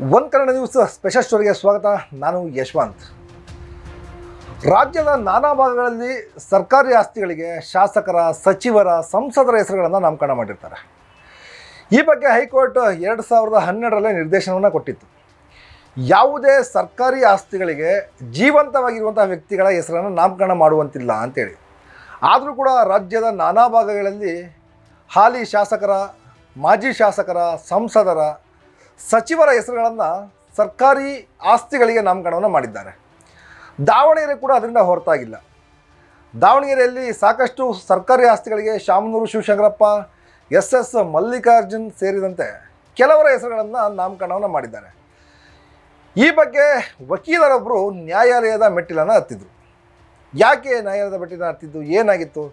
One Kannada news special ಸ್ಟೋರಿಗೆ ಸ್ವಾಗತ. ನಾನು ಯಶವಂತ್. ರಾಜ್ಯದ ನಾನಾ ಭಾಗಗಳಲ್ಲಿ ಸರ್ಕಾರಿ ಆಸ್ತಿಗಳಿಗೆ ಶಾಸಕರ, ಸಚಿವರ, ಸಂಸದರ ಹೆಸರುಗಳನ್ನು ನಾಮಕರಣ ಮಾಡಿರ್ತಾರೆ. ಈ ಬಗ್ಗೆ ಹೈಕೋರ್ಟ್ ಎರಡು ಸಾವಿರದ ಹನ್ನೆರಡರಲ್ಲೇ ನಿರ್ದೇಶನವನ್ನು ಕೊಟ್ಟಿತ್ತು. ಯಾವುದೇ ಸರ್ಕಾರಿ ಆಸ್ತಿಗಳಿಗೆ ಜೀವಂತವಾಗಿರುವಂತಹ ವ್ಯಕ್ತಿಗಳ ಹೆಸರನ್ನು ನಾಮಕರಣ ಮಾಡುವಂತಿಲ್ಲ ಅಂತೇಳಿ. ಆದರೂ ಕೂಡ ರಾಜ್ಯದ ನಾನಾ ಭಾಗಗಳಲ್ಲಿ ಹಾಲಿ ಶಾಸಕರ, ಮಾಜಿ ಶಾಸಕರ, ಸಂಸದರ ಸಚಿವರ ಹೆಸರುಗಳನ್ನು ಸರ್ಕಾರಿ ಆಸ್ತಿಗಳಿಗೆ ನಾಮಕರಣವನ್ನು ಮಾಡಿದ್ದಾರೆ. ದಾವಣಗೆರೆ ಕೂಡ ಅದರಿಂದ ಹೊರತಾಗಿಲ್ಲ. ದಾವಣಗೆರೆಯಲ್ಲಿ ಸಾಕಷ್ಟು ಸರ್ಕಾರಿ ಆಸ್ತಿಗಳಿಗೆ ಶಾಮನೂರು ಶಿವಶಂಕರಪ್ಪ ಎಸ್ ಎಸ್ ಮಲ್ಲಿಕಾರ್ಜುನ್ ಸೇರಿದಂತೆ ಕೆಲವರ ಹೆಸರುಗಳನ್ನು ನಾಮಕರಣವನ್ನು ಮಾಡಿದ್ದಾರೆ. ಈ ಬಗ್ಗೆ ವಕೀಲರೊಬ್ಬರು ನ್ಯಾಯಾಲಯದ ಮೆಟ್ಟಿಲನ್ನು ಹತ್ತಿದ್ರು. ಯಾಕೆ ನ್ಯಾಯಾಲಯದ ಮೆಟ್ಟಿಲನ್ನು ಹತ್ತಿದ್ದು? ಏನಾಗಿತ್ತು?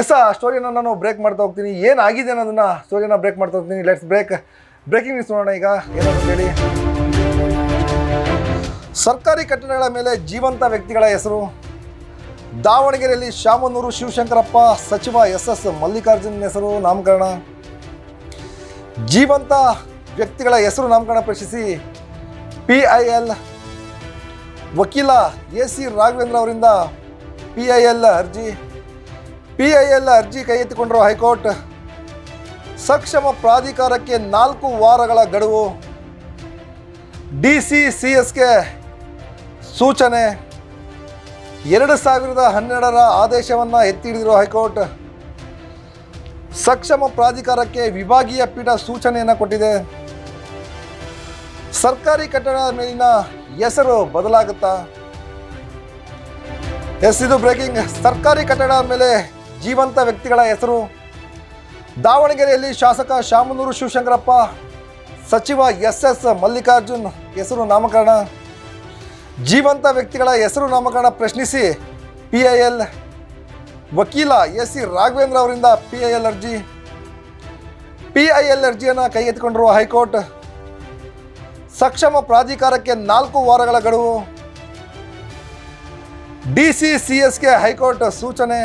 ಎಸ್, ಆ ಸ್ಟೋರಿಯನ್ನು ನಾನು ಬ್ರೇಕ್ ಮಾಡ್ತಾ ಹೋಗ್ತೀನಿ. ಏನಾಗಿದೆ ಅನ್ನೋದನ್ನು ಸ್ಟೋರಿಯನ್ನು ಬ್ರೇಕ್ ಮಾಡ್ತಾ ಹೋಗ್ತೀನಿ. ಲೆಟ್ಸ್ ಬ್ರೇಕ್ ಬ್ರೇಕಿಂಗ್ ನ್ಯೂಸ್ ನೋಡೋಣ ಈಗ, ಏನಂತ ಹೇಳಿ. ಸರ್ಕಾರಿ ಕಟ್ಟಡಗಳ ಮೇಲೆ ಜೀವಂತ ವ್ಯಕ್ತಿಗಳ ಹೆಸರು. ದಾವಣಗೆರೆಯಲ್ಲಿ ಶಾಮನೂರು ಶಿವಶಂಕರಪ್ಪ, ಸಚಿವ ಎಸ್ ಎಸ್ ಮಲ್ಲಿಕಾರ್ಜುನ್ ಹೆಸರು ನಾಮಕರಣ. ಜೀವಂತ ವ್ಯಕ್ತಿಗಳ ಹೆಸರು ನಾಮಕರಣ ಪ್ರಶ್ನಿಸಿ ಪಿ ಐ ಎಲ್ ವಕೀಲ ಎ ಸಿ ರಾಘವೇಂದ್ರ ಅವರಿಂದ ಪಿ ಐ ಎಲ್ ಅರ್ಜಿ. ಪಿ ಐ ಎಲ್ ಅರ್ಜಿ ಕೈ ಎತ್ತಿಕೊಂಡಿರುವ ಹೈಕೋರ್ಟ್. ಸಕ್ಷಮ ಪ್ರಾಧಿಕಾರಕ್ಕೆ ನಾಲ್ಕು ವಾರಗಳ ಗಡುವು. ಡಿ ಸಿ ಸಿ ಎಸ್ಗೆ ಸೂಚನೆ. ಎರಡು ಸಾವಿರದ ಹನ್ನೆರಡರ ಆದೇಶವನ್ನು ಎತ್ತಿ ಹಿಡಿದಿರುವ ಹೈಕೋರ್ಟ್. ಸಕ್ಷಮ ಪ್ರಾಧಿಕಾರಕ್ಕೆ ವಿಭಾಗೀಯ ಪೀಠ ಸೂಚನೆಯನ್ನು ಕೊಟ್ಟಿದೆ. ಸರ್ಕಾರಿ ಕಟ್ಟಡದ ಮೇಲಿನ ಹೆಸರು ಬದಲಾಗುತ್ತಾ? ಎಸ್, ಇದು ಬ್ರೇಕಿಂಗ್ ಸರ್ಕಾರಿ ಕಟ್ಟಡ ಮೇಲೆ ಜೀವಂತ ವ್ಯಕ್ತಿಗಳ ಹೆಸರು. ದಾವಣಗೆರೆಯಲ್ಲಿ ಶಾಸಕ ಶಾಮನೂರು ಶಿವಶಂಕರಪ್ಪ, ಸಚಿವ ಎಸ್ ಎಸ್ ಮಲ್ಲಿಕಾರ್ಜುನ್ ಹೆಸರು ನಾಮಕರಣ. ಜೀವಂತ ವ್ಯಕ್ತಿಗಳ ಹೆಸರು ನಾಮಕರಣ ಪ್ರಶ್ನಿಸಿ ಪಿ ಐ ಎಲ್ ವಕೀಲ ಎಸ್ ಸಿ ರಾಘವೇಂದ್ರ ಅವರಿಂದ ಪಿ ಐ ಎಲ್ ಅರ್ಜಿ. ಪಿ ಐ ಎಲ್ ಅರ್ಜಿಯನ್ನು ಕೈಗೆತ್ತಿಕೊಂಡಿರುವ ಹೈಕೋರ್ಟ್. ಸಕ್ಷಮ ಪ್ರಾಧಿಕಾರಕ್ಕೆ ನಾಲ್ಕು ವಾರಗಳ ಗಡುವು. ಡಿ ಸಿ ಸಿ ಎಸ್ಗೆ ಹೈಕೋರ್ಟ್ ಸೂಚನೆ.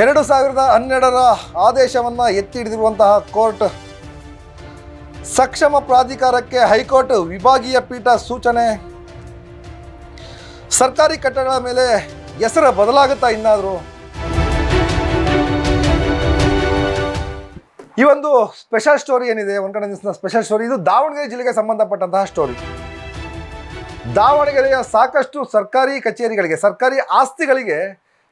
ಎರಡು ಸಾವಿರದ ಹನ್ನೆರಡರ ಆದೇಶವನ್ನು ಎತ್ತಿ ಹಿಡಿದಿರುವಂತಹ ಕೋರ್ಟ್ ಸಕ್ಷಮ ಪ್ರಾಧಿಕಾರಕ್ಕೆ ಹೈಕೋರ್ಟ್ ವಿಭಾಗೀಯ ಪೀಠ ಸೂಚನೆ. ಸರ್ಕಾರಿ ಕಟ್ಟಡಗಳ ಮೇಲೆ ಹೆಸರು ಬದಲಾಗುತ್ತಾ ಇನ್ನಾದರೂ? ಈ ಒಂದು ಸ್ಪೆಷಲ್ ಸ್ಟೋರಿ ಏನಿದೆ? ಒಂದು ಕಡೆ ಸ್ಪೆಷಲ್ ಸ್ಟೋರಿ. ಇದು ದಾವಣಗೆರೆ ಜಿಲ್ಲೆಗೆ ಸಂಬಂಧಪಟ್ಟಂತಹ ಸ್ಟೋರಿ. ದಾವಣಗೆರೆಯ ಸಾಕಷ್ಟು ಸರ್ಕಾರಿ ಕಚೇರಿಗಳಿಗೆ, ಸರ್ಕಾರಿ ಆಸ್ತಿಗಳಿಗೆ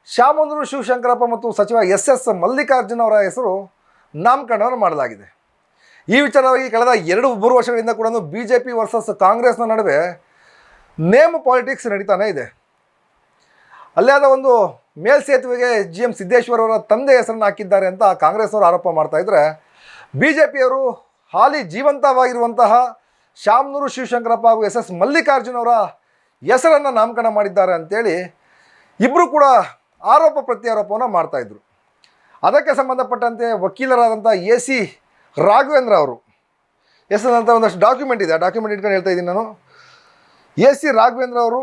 ಶಾಮಂದ್ರು ಶಿವಶಂಕರಪ್ಪ ಮತ್ತು ಸಚಿವ ಎಸ್ ಎಸ್ ಮಲ್ಲಿಕಾರ್ಜುನ್ ಅವರ ಹೆಸರು ನಾಮಕರಣವನ್ನು ಮಾಡಲಾಗಿದೆ. ಈ ವಿಚಾರವಾಗಿ ಕಳೆದ ಎರಡು ಮೂರು ವರ್ಷಗಳಿಂದ ಕೂಡ ಬಿ ಜೆ ಪಿ ವರ್ಸಸ್ ಕಾಂಗ್ರೆಸ್ನ ನಡುವೆ ನೇಮ್ ಪಾಲಿಟಿಕ್ಸ್ ನಡೀತಾನೆ ಇದೆ. ಅಲ್ಲೇ ಆದ ಒಂದು ಮೇಲ್ಸೇತುವೆಗೆ ಜಿ ಎಂ ಸಿದ್ದೇಶ್ವರ ಅವರ ತಂದೆ ಹೆಸರನ್ನು ಹಾಕಿದ್ದಾರೆ ಅಂತ ಕಾಂಗ್ರೆಸ್ ಅವರು ಆರೋಪ ಮಾಡ್ತಾ ಇದ್ದರೆ ಬಿ ಜೆ ಪಿಯವರು ಹಾಲಿ ಜೀವಂತವಾಗಿರುವಂತಹ ಶಾಮನೂರು ಶಿವಶಂಕರಪ್ಪ ಹಾಗೂ ಎಸ್ ಎಸ್ ಮಲ್ಲಿಕಾರ್ಜುನ್ ಅವರ ಹೆಸರನ್ನು ನಾಮಕರಣ ಮಾಡಿದ್ದಾರೆ ಅಂತೇಳಿ ಇಬ್ಬರು ಕೂಡ ಆರೋಪ ಪ್ರತ್ಯಾರೋಪವನ್ನು ಮಾಡ್ತಾಯಿದ್ರು ಅದಕ್ಕೆ ಸಂಬಂಧಪಟ್ಟಂತೆ ವಕೀಲರಾದಂಥ ಎ ಸಿ ರಾಘವೇಂದ್ರ ಅವರು ಹೆಸರಿನಂತ ಒಂದಷ್ಟು ಡಾಕ್ಯುಮೆಂಟ್ ಇದೆ. ಆ ಡಾಕ್ಯುಮೆಂಟ್ ಇಟ್ಕೊಂಡು ಹೇಳ್ತಾ ಇದ್ದೀನಿ ನಾನು. ಎ ಸಿ ರಾಘವೇಂದ್ರ ಅವರು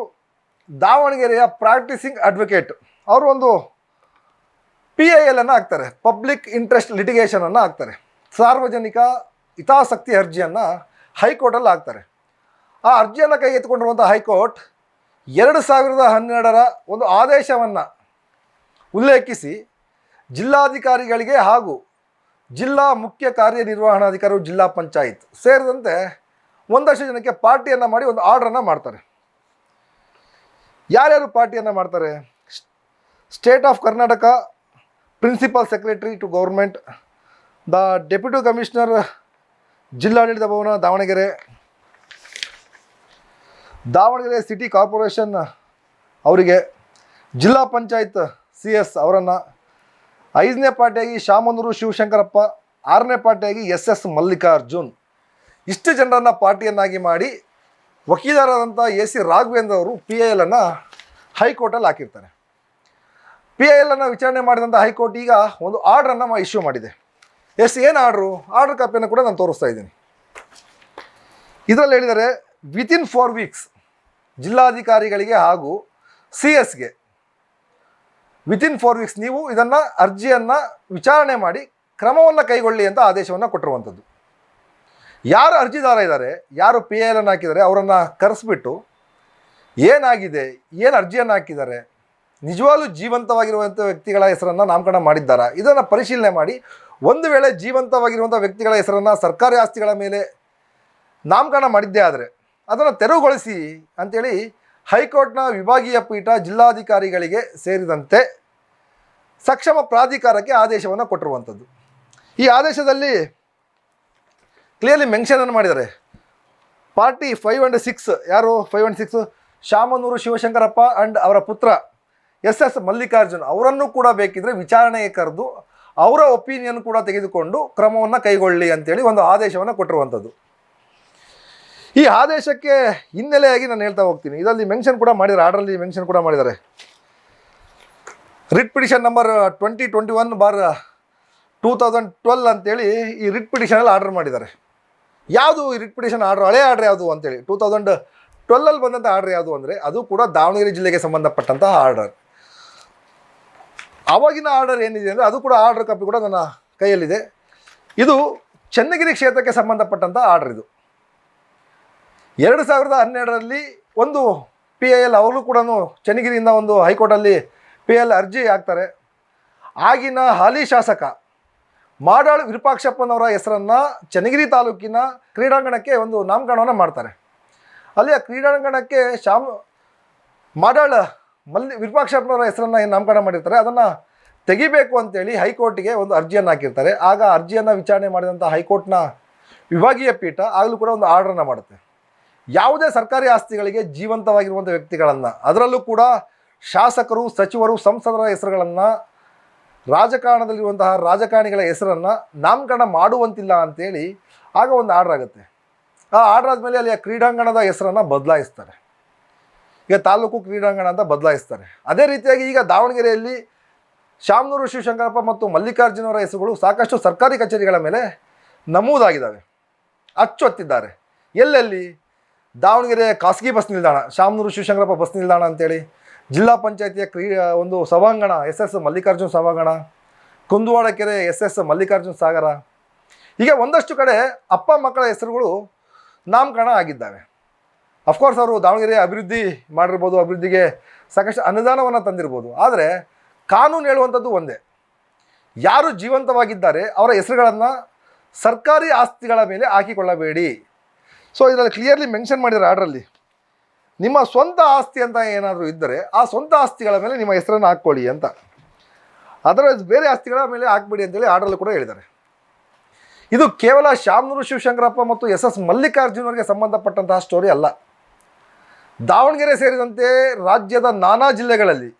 ದಾವಣಗೆರೆಯ ಪ್ರಾಕ್ಟೀಸಿಂಗ್ ಅಡ್ವೊಕೇಟ್ ಅವರು ಒಂದು ಪಿ ಐ ಎಲ್ ಅನ್ನು ಹಾಕ್ತಾರೆ. ಪಬ್ಲಿಕ್ ಇಂಟ್ರೆಸ್ಟ್ ಲಿಟಿಗೇಷನನ್ನು ಹಾಕ್ತಾರೆ. ಸಾರ್ವಜನಿಕ ಹಿತಾಸಕ್ತಿ ಅರ್ಜಿಯನ್ನು ಹೈಕೋರ್ಟಲ್ಲಿ ಹಾಕ್ತಾರೆ. ಆ ಅರ್ಜಿಯನ್ನು ಕೈಗೆತ್ತಿಕೊಂಡಿರುವಂಥ ಹೈಕೋರ್ಟ್ ಎರಡು ಸಾವಿರದ ಹನ್ನೆರಡರ ಒಂದು ಆದೇಶವನ್ನು ಉಲ್ಲೇಖಿಸಿ, ಜಿಲ್ಲಾಧಿಕಾರಿಗಳಿಗೆ ಹಾಗೂ ಜಿಲ್ಲಾ ಮುಖ್ಯ ಕಾರ್ಯನಿರ್ವಹಣಾಧಿಕಾರಿ ಜಿಲ್ಲಾ ಪಂಚಾಯತ್ ಸೇರಿದಂತೆ ಒಂದಷ್ಟು ಜನಕ್ಕೆ ಪಾರ್ಟಿಯನ್ನು ಮಾಡಿ ಒಂದು ಆರ್ಡ್ರನ್ನು ಮಾಡ್ತಾರೆ. ಯಾರ್ಯಾರು ಪಾರ್ಟಿಯನ್ನು ಮಾಡ್ತಾರೆ? State of Karnataka principal secretary to government, the deputy commissioner ಜಿಲ್ಲಾಡಳಿತ ಭವನ ದಾವಣಗೆರೆ ದಾವಣಗೆರೆ ಸಿಟಿ ಕಾರ್ಪೊರೇಷನ್ ಅವರಿಗೆ, ಜಿಲ್ಲಾ ಪಂಚಾಯತ್ ಸಿ ಎಸ್ ಅವರನ್ನು. ಐದನೇ ಪಾರ್ಟಿಯಾಗಿ ಶಾಮನೂರು ಶಿವಶಂಕರಪ್ಪ, ಆರನೇ ಪಾರ್ಟಿಯಾಗಿ ಎಸ್ ಎಸ್ ಮಲ್ಲಿಕಾರ್ಜುನ್. ಇಷ್ಟು ಜನರನ್ನು ಪಾರ್ಟಿಯನ್ನಾಗಿ ಮಾಡಿ ವಕೀಲರಾದಂಥ ಎ ಸಿ ರಾಘವೇಂದ್ರ ಅವರು ಪಿ ಐ ಎಲನ್ನು ಹೈಕೋರ್ಟಲ್ಲಿ ಹಾಕಿರ್ತಾರೆ. ಪಿ ಐ ಎಲನ್ನು ವಿಚಾರಣೆ ಮಾಡಿದಂಥ ಹೈಕೋರ್ಟ್ ಈಗ ಒಂದು ಆರ್ಡ್ರನ್ನು ಇಶ್ಯೂ ಮಾಡಿದೆ. ಎಸ್, ಏನು ಆರ್ಡ್ರು? ಆರ್ಡ್ರ್ ಕಾಪಿಯನ್ನು ಕೂಡ ನಾನು ತೋರಿಸ್ತಾ ಇದ್ದೀನಿ. ಇದರಲ್ಲಿ ಹೇಳಿದರೆ ವಿತಿನ್ ಫೋರ್ ವೀಕ್ಸ್ ಜಿಲ್ಲಾಧಿಕಾರಿಗಳಿಗೆ ಹಾಗೂ ಸಿ ಎಸ್ಗೆ ವಿತಿನ್ ಫೋರ್ ವೀಕ್ಸ್ ನೀವು ಇದನ್ನು ಅರ್ಜಿಯನ್ನು ವಿಚಾರಣೆ ಮಾಡಿ ಕ್ರಮವನ್ನು ಕೈಗೊಳ್ಳಿ ಅಂತ ಆದೇಶವನ್ನು ಕೊಟ್ಟಿರುವಂಥದ್ದು ಯಾರು ಅರ್ಜಿದಾರ ಇದ್ದಾರೆ ಯಾರು ಪಿ ಎಲ್ ಅನ್ನು ಹಾಕಿದ್ದಾರೆ ಅವರನ್ನು ಕರೆಸ್ಬಿಟ್ಟು ಏನಾಗಿದೆ, ಏನು ಅರ್ಜಿಯನ್ನು ಹಾಕಿದ್ದಾರೆ ನಿಜವಾಗ್ಲೂ ಜೀವಂತವಾಗಿರುವಂಥ ವ್ಯಕ್ತಿಗಳ ಹೆಸರನ್ನು ನಾಮಕರಣ ಮಾಡಿದ್ದಾರಾ, ಇದನ್ನು ಪರಿಶೀಲನೆ ಮಾಡಿ ಒಂದು ವೇಳೆ ಜೀವಂತವಾಗಿರುವಂಥ ವ್ಯಕ್ತಿಗಳ ಹೆಸರನ್ನು ಸರ್ಕಾರಿ ಆಸ್ತಿಗಳ ಮೇಲೆ ನಾಮಕರಣ ಮಾಡಿದ್ದೇ ಆದರೆ ಅದನ್ನು ತೆರವುಗೊಳಿಸಿ ಅಂಥೇಳಿ ಹೈಕೋರ್ಟ್ನ ವಿಭಾಗೀಯ ಪೀಠ ಜಿಲ್ಲಾಧಿಕಾರಿಗಳಿಗೆ ಸೇರಿದಂತೆ ಸಕ್ಷಮ ಪ್ರಾಧಿಕಾರಕ್ಕೆ ಆದೇಶವನ್ನು ಕೊಟ್ಟಿರುವಂಥದ್ದು. ಈ ಆದೇಶದಲ್ಲಿ ಕ್ಲಿಯರ್ಲಿ ಮೆನ್ಷನನ್ನು ಮಾಡಿದ್ದಾರೆ. ಪಾರ್ಟಿ ಫೈವ್ ಆ್ಯಂಡ್ ಸಿಕ್ಸ್ ಯಾರು five and six Shamanur Shivashankarappa and ಅವರ ಪುತ್ರ ಎಸ್ ಎಸ್ ಮಲ್ಲಿಕಾರ್ಜುನ್ ಅವರನ್ನು ಕೂಡ ಬೇಕಿದ್ದರೆ ವಿಚಾರಣೆಗೆ ಕರೆದು ಅವರ ಒಪಿನಿಯನ್ ಕೂಡ ತೆಗೆದುಕೊಂಡು ಕ್ರಮವನ್ನು ಕೈಗೊಳ್ಳಿ ಅಂತೇಳಿ ಒಂದು ಆದೇಶವನ್ನು ಕೊಟ್ಟಿರುವಂಥದ್ದು. ಈ ಆದೇಶಕ್ಕೆ ಹಿನ್ನೆಲೆಯಾಗಿ ನಾನು ಹೇಳ್ತಾ ಹೋಗ್ತೀನಿ. ಇದರಲ್ಲಿ ಮೆನ್ಷನ್ ಕೂಡ ಮಾಡಿದ್ದಾರೆ, ಆರ್ಡ್ರಲ್ಲಿ ಮೆನ್ಷನ್ ಕೂಡ ಮಾಡಿದ್ದಾರೆ. Writ petition number twenty twenty one bar two thousand twelve ಅಂತೇಳಿ ಈ ರಿಟ್ ಪಿಟಿಷನಲ್ಲಿ ಆರ್ಡರ್ ಮಾಡಿದ್ದಾರೆ. ಯಾವುದು ಈ ರಿಟ್ ಪಿಟಿಷನ್ ಆರ್ಡರ್, ಹಳೆ ಆರ್ಡರ್ ಯಾವುದು ಅಂತೇಳಿ? ಟೂ ತೌಸಂಡ್ ಟ್ವೆಲ್ಲಲ್ಲಿ ಬಂದಂಥ ಆರ್ಡರ್ ಯಾವುದು ಅಂದರೆ ಅದು ಕೂಡ ದಾವಣಗೆರೆ ಜಿಲ್ಲೆಗೆ ಸಂಬಂಧಪಟ್ಟಂತಹ ಆರ್ಡರ್. ಆವಾಗಿನ ಆರ್ಡರ್ ಏನಿದೆ ಅಂದರೆ ಅದು ಕೂಡ ಆರ್ಡರ್ ಕಾಪಿ ಕೂಡ ನನ್ನ ಕೈಯಲ್ಲಿದೆ. ಇದು ಚನ್ನಗಿರಿ ಕ್ಷೇತ್ರಕ್ಕೆ ಸಂಬಂಧಪಟ್ಟಂಥ ಆರ್ಡರ್ ಇದು. ಎರಡು ಸಾವಿರದ ಹನ್ನೆರಡರಲ್ಲಿ ಒಂದು ಪಿ ಐ ಎಲ್ ಅವರು ಕೂಡ ಚನ್ನಗಿರಿಯಿಂದ ಒಂದು ಹೈಕೋರ್ಟಲ್ಲಿ ಪಿ ಎಲ್ ಅರ್ಜಿ ಹಾಕ್ತಾರೆ. ಆಗಿನ ಹಾಲಿ ಶಾಸಕ ಮಾಡಾಳು ವಿರೂಪಾಕ್ಷಪ್ಪನವರ ಹೆಸರನ್ನು ಚನ್ನಗಿರಿ ತಾಲೂಕಿನ ಕ್ರೀಡಾಂಗಣಕ್ಕೆ ಒಂದು ನಾಮಕರಣವನ್ನು ಮಾಡ್ತಾರೆ. ಅಲ್ಲಿ ಆ ಕ್ರೀಡಾಂಗಣಕ್ಕೆ ಶಾಮ್ ಮಾಡಾಳ ಮಲ್ಲಿ ವಿರೂಪಾಕ್ಷಪ್ಪನವರ ಹೆಸರನ್ನು ಏನು ನಾಮಕರಣ ಮಾಡಿರ್ತಾರೆ, ಅದನ್ನು ತೆಗಿಬೇಕು ಅಂತೇಳಿ ಹೈಕೋರ್ಟಿಗೆ ಒಂದು ಅರ್ಜಿಯನ್ನು ಹಾಕಿರ್ತಾರೆ. ಆಗ ಅರ್ಜಿಯನ್ನು ವಿಚಾರಣೆ ಮಾಡಿದಂಥ ಹೈಕೋರ್ಟ್ನ ವಿಭಾಗೀಯ ಪೀಠ ಆಗಲೂ ಕೂಡ ಒಂದು ಆರ್ಡ್ರನ್ನು ಮಾಡುತ್ತೆ. ಯಾವುದೇ ಸರ್ಕಾರಿ ಆಸ್ತಿಗಳಿಗೆ ಜೀವಂತವಾಗಿರುವಂಥ ವ್ಯಕ್ತಿಗಳನ್ನು, ಅದರಲ್ಲೂ ಕೂಡ ಶಾಸಕರು, ಸಚಿವರು, ಸಂಸದರ ಹೆಸರುಗಳನ್ನು, ರಾಜಕಾರಣದಲ್ಲಿರುವಂತಹ ರಾಜಕಾರಣಿಗಳ ಹೆಸರನ್ನು ನಾಮಕರಣ ಮಾಡುವಂತಿಲ್ಲ ಅಂತೇಳಿ ಆಗ ಒಂದು ಆರ್ಡರ್ ಆಗುತ್ತೆ. ಆ ಆರ್ಡರ್ ಆದಮೇಲೆ ಅಲ್ಲಿ ಆ ಕ್ರೀಡಾಂಗಣದ ಹೆಸರನ್ನು ಬದಲಾಯಿಸ್ತಾರೆ. ಈಗ ತಾಲೂಕು ಕ್ರೀಡಾಂಗಣ ಅಂತ ಬದಲಾಯಿಸ್ತಾರೆ. ಅದೇ ರೀತಿಯಾಗಿ ಈಗ ದಾವಣಗೆರೆಯಲ್ಲಿ ಶಾಮನೂರು ಶಿವಶಂಕರಪ್ಪ ಮತ್ತು ಮಲ್ಲಿಕಾರ್ಜುನವರ ಹೆಸರುಗಳು ಸಾಕಷ್ಟು ಸರ್ಕಾರಿ ಕಚೇರಿಗಳ ಮೇಲೆ ನಮೂದಾಗಿದ್ದಾವೆ. ಅಚ್ಚೊತ್ತಿದ್ದಾರೆ. ಎಲ್ಲೆಲ್ಲಿ? ದಾವಣಗೆರೆ ಖಾಸಗಿ ಬಸ್ ನಿಲ್ದಾಣ, ಶಾಮನೂರು ಶಿವಶಂಕರಪ್ಪ ಬಸ್ ನಿಲ್ದಾಣ ಅಂತೇಳಿ. ಜಿಲ್ಲಾ ಪಂಚಾಯತಿಯ ಕ್ರೀ ಒಂದು ಸಭಾಂಗಣ ಎಸ್ ಎಸ್ ಮಲ್ಲಿಕಾರ್ಜುನ ಸಭಾಂಗಣ, ಕುಂದುವಾಡ ಕೆರೆ ಎಸ್ ಎಸ್ ಮಲ್ಲಿಕಾರ್ಜುನ ಸಾಗರ. ಹೀಗೆ ಒಂದಷ್ಟು ಕಡೆ ಅಪ್ಪ ಮಕ್ಕಳ ಹೆಸರುಗಳು ನಾಮಕರಣ ಆಗಿದ್ದಾವೆ. ಅಫ್ಕೋರ್ಸ್ ಅವರು ದಾವಣಗೆರೆ ಅಭಿವೃದ್ಧಿ ಮಾಡಿರ್ಬೋದು, ಅಭಿವೃದ್ಧಿಗೆ ಸಾಕಷ್ಟು ಅನುದಾನವನ್ನು ತಂದಿರ್ಬೋದು. ಆದರೆ ಕಾನೂನು ಹೇಳುವಂಥದ್ದು ಒಂದೇ. ಯಾರು ಜೀವಂತವಾಗಿದ್ದಾರೆ, ಅವರ ಹೆಸರುಗಳನ್ನು ಸರ್ಕಾರಿ ಆಸ್ತಿಗಳ ಮೇಲೆ ಹಾಕಿಕೊಳ್ಳಬೇಡಿ. ಸೊ ಇದರಲ್ಲಿ ಕ್ಲಿಯರ್ಲಿ ಮೆನ್ಷನ್ ಮಾಡಿದ್ದಾರೆ ಆರ್ಡ್ರಲ್ಲಿ. ನಿಮ್ಮ ಸ್ವಂತ ಆಸ್ತಿ ಅಂತ ಏನಾದರೂ ಇದ್ದರೆ ಆ ಸ್ವಂತ ಆಸ್ತಿಗಳ ಮೇಲೆ ನಿಮ್ಮ ಹೆಸರನ್ನು ಹಾಕ್ಕೊಳ್ಳಿ ಅಂತ. ಅದರ ಬೇರೆ ಆಸ್ತಿಗಳ ಮೇಲೆ ಹಾಕ್ಬೇಡಿ ಅಂತೇಳಿ ಆರ್ಡರ್ಲ್ಲಿ ಕೂಡ ಹೇಳಿದ್ದಾರೆ. ಇದು ಕೇವಲ ಶಾಮನೂರು ಶಿವಶಂಕರಪ್ಪ ಮತ್ತು ಎಸ್ ಎಸ್ ಮಲ್ಲಿಕಾರ್ಜುನವರಿಗೆ ಸಂಬಂಧಪಟ್ಟಂತಹ ಸ್ಟೋರಿ ಅಲ್ಲ. ದಾವಣಗೆರೆ ಸೇರಿದಂತೆ ರಾಜ್ಯದ ನಾನಾ ಜಿಲ್ಲೆಗಳಲ್ಲಿ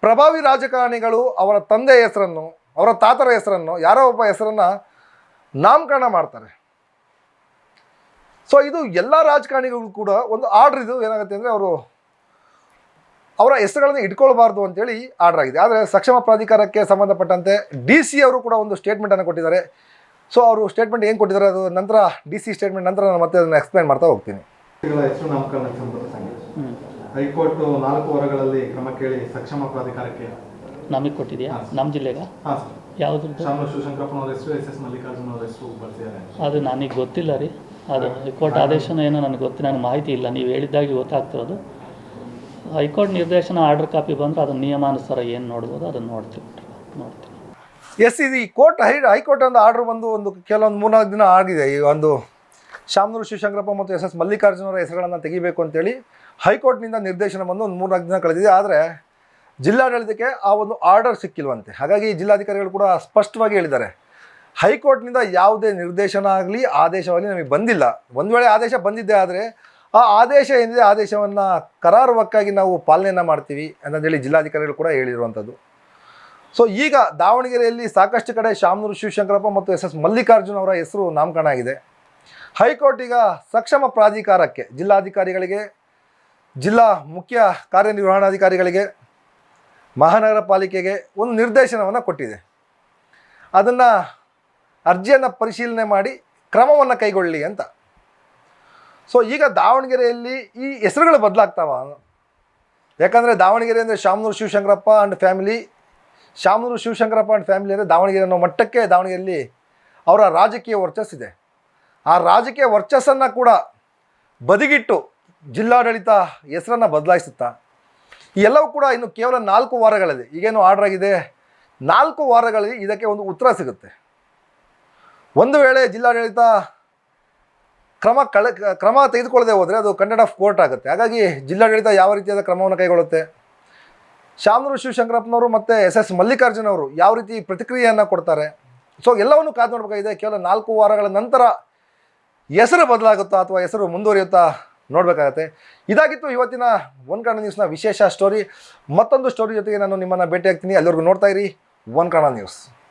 ಪ್ರಭಾವಿ ರಾಜಕಾರಣಿಗಳು ಅವರ ತಂದೆಯ ಹೆಸರನ್ನು, ಅವರ ತಾತರ ಹೆಸರನ್ನು, ಯಾರೋ ಒಬ್ಬ ಹೆಸರನ್ನು ನಾಮಕರಣ ಮಾಡ್ತಾರೆ. ಸೊ ಇದು ಎಲ್ಲ ರಾಜಕಾರಣಿಗಳು ಕೂಡ ಒಂದು ಆರ್ಡ್ರ್ ಇದು ಏನಾಗುತ್ತೆ ಅಂದರೆ ಅವರು ಅವರ ಹೆಸರುಗಳನ್ನು ಇಟ್ಕೊಳ್ಬಾರ್ದು ಅಂತೇಳಿ ಆರ್ಡರ್ ಆಗಿದೆ. ಆದರೆ ಸಕ್ಷಮ ಪ್ರಾಧಿಕಾರಕ್ಕೆ ಸಂಬಂಧಪಟ್ಟಂತೆ ಡಿ ಸಿ ಅವರು ಕೂಡ ಒಂದು ಸ್ಟೇಟ್ಮೆಂಟನ್ನು ಕೊಟ್ಟಿದ್ದಾರೆ. ಸೊ ಅವರು ಸ್ಟೇಟ್ಮೆಂಟ್ ಏನು ಕೊಟ್ಟಿದ್ದಾರೆ ಅದು ನಂತರ ಡಿ ಸಿ ಸ್ಟೇಟ್ಮೆಂಟ್ ನಂತರ ನಾನು ಮತ್ತೆ ಅದನ್ನು ಎಕ್ಸ್ಪ್ಲೈನ್ ಮಾಡ್ತಾ ಹೋಗ್ತೀನಿ. ಹೈಕೋರ್ಟ್ ನಾಲ್ಕು ವಾರಗಳಲ್ಲಿ ಕ್ರಮ ಕೇಳಿ ಸಕ್ಷಮ ಪ್ರಾಧಿಕಾರಕ್ಕೆ ನಮಗೆ ಕೊಟ್ಟಿದೆಯಾ? ನಮ್ಮ ಜಿಲ್ಲೆಗೆ? ಯಾವುದು ಶಿವಶಂಕರಪ್ಪನವ್ರ ಹೆಸರು ಎಸ್ ಎಸ್ ಮಲ್ಲಿಕಾರ್ಜುನ ಅವ್ರ ಹೆಸರು ಬರ್ತಿದ್ದಾರೆ ಅದು ನನಗೆ ಗೊತ್ತಿಲ್ಲ ರೀ. ಅದು ಹೈಕೋರ್ಟ್ ಆದೇಶನ ಏನೋ ನನಗೆ ಗೊತ್ತು ನನಗೆ ಮಾಹಿತಿ ಇಲ್ಲ. ನೀವು ಹೇಳಿದ್ದಾಗಿ ಗೊತ್ತಾಗ್ತಿರೋದು. ಹೈಕೋರ್ಟ್ ನಿರ್ದೇಶನ ಆರ್ಡರ್ ಕಾಪಿ ಬಂದರೆ ಅದನ್ನು ನಿಯಮಾನುಸಾರ ಏನು ನೋಡ್ಬೋದು ಅದನ್ನು ನೋಡ್ತೀವಿ. ನೋಡ್ತೀವಿ. ಎಸ್ ಇದು ಈ ಕೋರ್ಟ್ ಹೈ ಹೈಕೋರ್ಟ್ ಒಂದು ಆರ್ಡರ್ ಬಂದು ಒಂದು ಕೆಲವೊಂದು ಮೂರ್ನಾಲ್ಕು ದಿನ ಆಗಿದೆ. ಈ ಒಂದು ಶಾಮನೂರು ಶಿವಶಂಕರಪ್ಪ ಮತ್ತು ಎಸ್ ಎಸ್ ಮಲ್ಲಿಕಾರ್ಜುನವರ ಹೆಸರುಗಳನ್ನು ತೆಗಿಬೇಕು ಅಂತೇಳಿ ಹೈಕೋರ್ಟ್ನಿಂದ ನಿರ್ದೇಶನ ಬಂದು ಒಂದು ಮೂರ್ನಾಲ್ಕು ದಿನ ಕಳೆದಿದೆ. ಆದರೆ ಜಿಲ್ಲಾಡಳಿತಕ್ಕೆ ಆ ಒಂದು ಆರ್ಡರ್ ಸಿಕ್ಕಿಲ್ವಂತೆ. ಹಾಗಾಗಿ ಜಿಲ್ಲಾಧಿಕಾರಿಗಳು ಕೂಡ ಸ್ಪಷ್ಟವಾಗಿ ಹೇಳಿದ್ದಾರೆ. ಹೈಕೋರ್ಟ್ನಿಂದ ಯಾವುದೇ ನಿರ್ದೇಶನ ಆಗಲಿ ಆದೇಶವಾಗಲಿ ನಮಗೆ ಬಂದಿಲ್ಲ. ಒಂದು ವೇಳೆ ಆದೇಶ ಬಂದಿದ್ದೇ ಆದರೆ, ಆ ಆದೇಶ ಏನಿದೆ, ಆದೇಶವನ್ನು ಕರಾರುವಕ್ಕಾಗಿ ನಾವು ಪಾಲನೆಯನ್ನು ಮಾಡ್ತೀವಿ ಅಂತಂದೇಳಿ ಜಿಲ್ಲಾಧಿಕಾರಿಗಳು ಕೂಡ ಹೇಳಿರುವಂಥದ್ದು ಸೊ ಈಗ ದಾವಣಗೆರೆಯಲ್ಲಿ ಸಾಕಷ್ಟು ಕಡೆ ಶಾಮನೂರು ಶಿವಶಂಕರಪ್ಪ ಮತ್ತು ಎಸ್ ಎಸ್ ಮಲ್ಲಿಕಾರ್ಜುನ್ ಅವರ ಹೆಸರು ನಾಮಕರಣ ಆಗಿದೆ. ಹೈಕೋರ್ಟ್ ಈಗ ಸಕ್ಷಮ ಪ್ರಾಧಿಕಾರಕ್ಕೆ, ಜಿಲ್ಲಾಧಿಕಾರಿಗಳಿಗೆ, ಜಿಲ್ಲಾ ಮುಖ್ಯ ಕಾರ್ಯನಿರ್ವಹಣಾಧಿಕಾರಿಗಳಿಗೆ, ಮಹಾನಗರ ಪಾಲಿಕೆಗೆ ಒಂದು ನಿರ್ದೇಶನವನ್ನು ಕೊಟ್ಟಿದೆ. ಅದನ್ನು ಅರ್ಜಿಯನ್ನು ಪರಿಶೀಲನೆ ಮಾಡಿ ಕ್ರಮವನ್ನು ಕೈಗೊಳ್ಳಿ ಅಂತ. ಸೊ ಈಗ ದಾವಣಗೆರೆಯಲ್ಲಿ ಈ ಹೆಸರುಗಳು ಬದಲಾಗ್ತಾವ. ಯಾಕಂದರೆ ದಾವಣಗೆರೆ ಅಂದರೆ Shamanur Shivashankarappa and family Shamanur Shivashankarappa and family ಅಂದರೆ ದಾವಣಗೆರೆ ಅನ್ನೋ ಮಟ್ಟಕ್ಕೆ ದಾವಣಗೆರೆಯಲ್ಲಿ ಅವರ ರಾಜಕೀಯ ವರ್ಚಸ್ಸಿದೆ ಆ ರಾಜಕೀಯ ವರ್ಚಸ್ಸನ್ನು ಕೂಡ ಬದಿಗಿಟ್ಟು ಜಿಲ್ಲಾಡಳಿತ ಹೆಸರನ್ನು ಬದಲಾಯಿಸುತ್ತಾ ಎಲ್ಲವೂ ಕೂಡ ಇನ್ನು ಕೇವಲ ನಾಲ್ಕು ವಾರಗಳಲ್ಲಿ ಈಗೇನು ಆರ್ಡರ್ ಆಗಿದೆ? ನಾಲ್ಕು ವಾರಗಳಲ್ಲಿ ಇದಕ್ಕೆ ಒಂದು ಉತ್ತರ ಸಿಗುತ್ತೆ. ಒಂದು ವೇಳೆ ಜಿಲ್ಲಾಡಳಿತ ಕ್ರಮ ಕಳೆ, ಕ್ರಮ ತೆಗೆದುಕೊಳ್ಳದೆ ಹೋದರೆ ಅದು ಕಂಟೆಂಟ್ ಆಫ್ ಕೋರ್ಟ್ ಆಗುತ್ತೆ. ಹಾಗಾಗಿ ಜಿಲ್ಲಾಡಳಿತ ಯಾವ ರೀತಿಯಾದ ಕ್ರಮವನ್ನು ಕೈಗೊಳ್ಳುತ್ತೆ? ಶಾಮನೂರು ಶಿವಶಂಕರಪ್ಪನವರು ಮತ್ತು ಎಸ್ ಎಸ್ ಮಲ್ಲಿಕಾರ್ಜುನ್ ಅವರು ಯಾವ ರೀತಿ ಪ್ರತಿಕ್ರಿಯೆಯನ್ನು ಕೊಡ್ತಾರೆ? ಸೊ ಎಲ್ಲವನ್ನು ಕಾದು ನೋಡಬೇಕಾಗಿದೆ. ಕೇವಲ ನಾಲ್ಕು ವಾರಗಳ ನಂತರ ಹೆಸರು ಬದಲಾಗುತ್ತಾ ಅಥವಾ ಹೆಸರು ಮುಂದುವರಿಯುತ್ತಾ ನೋಡಬೇಕಾಗತ್ತೆ. ಇದಾಗಿತ್ತು ಇವತ್ತಿನ ಒನ್ ಕನ್ನಡ ನ್ಯೂಸ್ನ ವಿಶೇಷ ಸ್ಟೋರಿ ಮತ್ತೊಂದು ಸ್ಟೋರಿ ಜೊತೆಗೆ ನಾನು ನಿಮ್ಮನ್ನು ಭೇಟಿಯಾಗ್ತೀನಿ. ಅಲ್ಲಿವರೆಗೂ ನೋಡ್ತಾ ಇರಿ. One Kannada news.